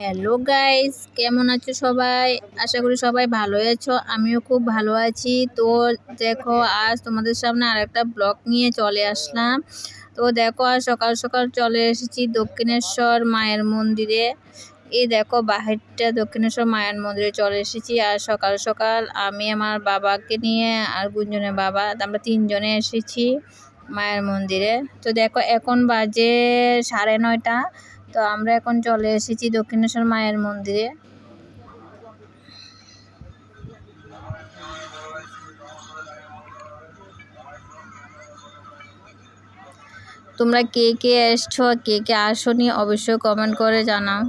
Hello guys কেমন আছো সবাই? আশা করি সবাই ভালো আছো। আমিও খুব ভালো আছি। তো দেখো, আজ তোমাদের সামনে আরেকটা ব্লগ নিয়ে চলে আসলাম। তো দেখো, আজ সকাল সকাল চলে এসেছি দক্ষিণেশ্বর মায়ের মন্দিরে। এই দেখো, বাহিরটা দক্ষিণেশ্বর মায়ের মন্দিরে চলে এসেছি। আর সকাল সকাল আমি, আমার বাবাকে নিয়ে আর গুঞ্জনের বাবা, আমরা তিনজনে এসেছি মায়ের মন্দিরে। তো দেখো, এখন বাজে সাড়ে নয়টা। তো আমরা এখন চলে এসেছি দক্ষিণেশ্বর মায়ের মন্দিরে। তোমরা কে কে এসছো, কে কে আসনি অবশ্যই কমেন্ট করে জানাও।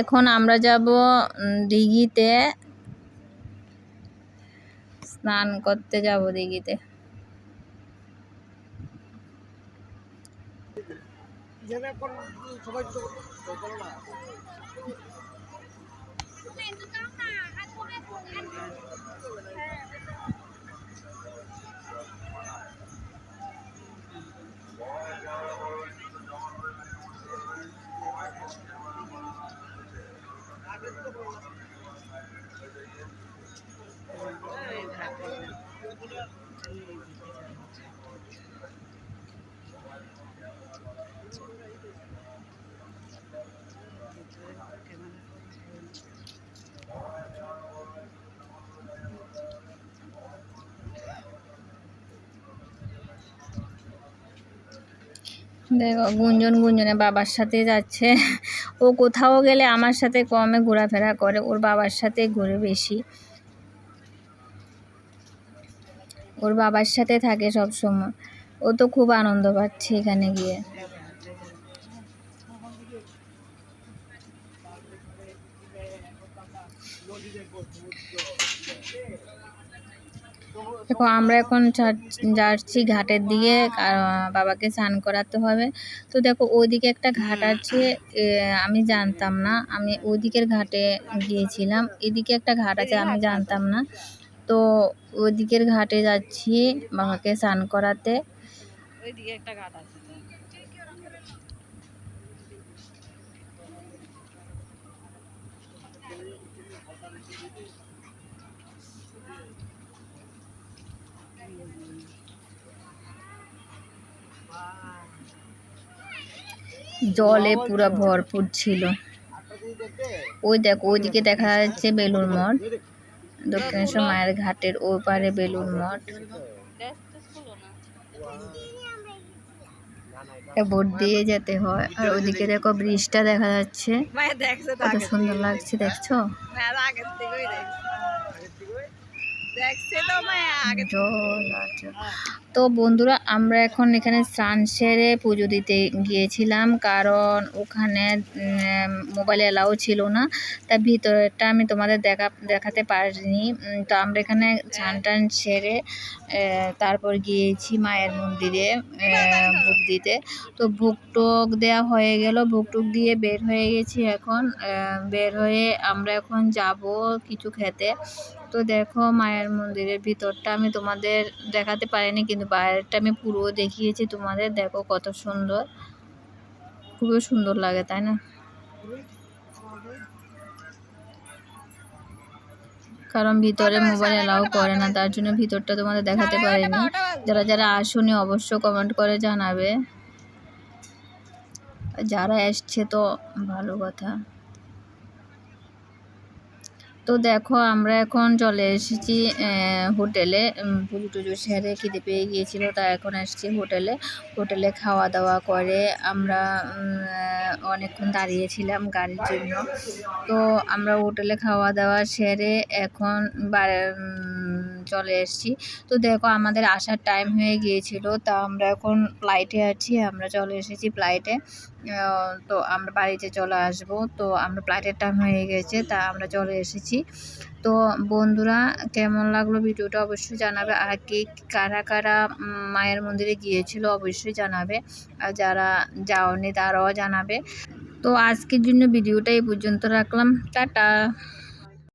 এখন আমরা যাব দিঘিতে। স্নান করতে যাব দিঘিতে। দেখো, গুঞ্জন গুঞ্জনে বাবার সাথে যাচ্ছে। ও কোথাও গেলে আমার সাথে কমে ঘোরাফেরা করে, ওর বাবার সাথে ঘুরে বেশি। ওর বাবার সাথে থাকে সব সময় ও তো খুব আনন্দ পাচ্ছে এখানে গিয়ে। দেখো আমরা এখন যাচ্ছি ঘাটের দিকে বাবাকে স্নান করাতে হবে। তো দেখো ওইদিকে একটা ঘাট আছে আমি জানতাম না। আমি ওইদিকের ঘাটে গিয়েছিলাম। এদিকে একটা ঘাট আছে আমি জানতাম না। তো ওইদিকের ঘাটে যাচ্ছি বাবাকে স্নান করাতে। ওইদিকে একটা ঘাট আছে। জলে পুরো ভরপুর ছিল। ওই দেখো ওইদিকে দেখা যাচ্ছে বেলুর মঠ। দক্ষিণেশ্বর মায়ের ঘাটের ওই পারে বেলুর মঠ ভোট দিয়ে যেতে হয়। আর ওইদিকে দেখো ব্রিজটা দেখা যাচ্ছে। কত সুন্দর লাগছে দেখছ। তো বন্ধুরা, আমরা এখন এখানে স্নান সেরে পুজো দিতে গিয়েছিলাম, কারণ ওখানে মোবাইল এলাও ছিল না। তা ভিতরেটা আমি তোমাদের দেখা, দেখাতে পারিনি। তো আমরা এখানে স্নান টান সেরে তারপর গিয়েছি মায়ের মন্দিরে ভোগ দিতে। তো ভোগ টোক দেওয়া হয়ে গেল, ভোগ টোক দিয়ে বের হয়ে গেছি এখন। বের হয়ে আমরা এখন যাব কিছু খেতে। তো দেখো, মায়ের মন্দিরের ভিতরটা আমি তোমাদের দেখাতে পারিনি, কিন্তু বাইরেটা আমি পুরো দেখিয়েছি তোমাদের। দেখো কত সুন্দর। খুবই সুন্দর লাগে, তাই না? কারণ ভিতরে মোবাইল অ্যালাউ করে না, তার জন্য ভিতরটা তোমাদের দেখাতে পারিনি। যারা যারা আসুনি অবশ্য কমেন্ট করে জানাবে। যারা এসছে তো ভালো কথা। তো দেখো, আমরা এখন চলে এসেছি হোটেলে। পুজো টুজো সেরে খিদে পেয়ে গিয়েছিল তা এখন এসেছি হোটেলে। হোটেলে খাওয়া দাওয়া করে আমরা অনেকক্ষণ দাঁড়িয়েছিলাম গাড়ির জন্য। তো আমরা হোটেলে খাওয়া দাওয়া সেরে এখন চলে এসেছি। তো দেখো আমাদের আসার টাইম হয়ে গিয়েছিল, তা আমরা এখন ফ্লাইটে আছি, আমরা চলে এসেছি ফ্লাইটে তো আমরা বাড়িতে চলে আসব, তো আমরা ফ্লাইটের টাইম হয়ে গেছে, তা আমরা চলে এসেছি। তো বন্ধুরা, কেমন লাগল ভিডিওটা অবশ্যই জানাবে, আর কে কারা কারা মায়ের মন্দিরে গিয়েছিল অবশ্যই জানাবে, আর যারা যাওনি তারাও জানাবে। তো আজকের জন্য ভিডিওটা এই পর্যন্ত রাখলাম, টাটা।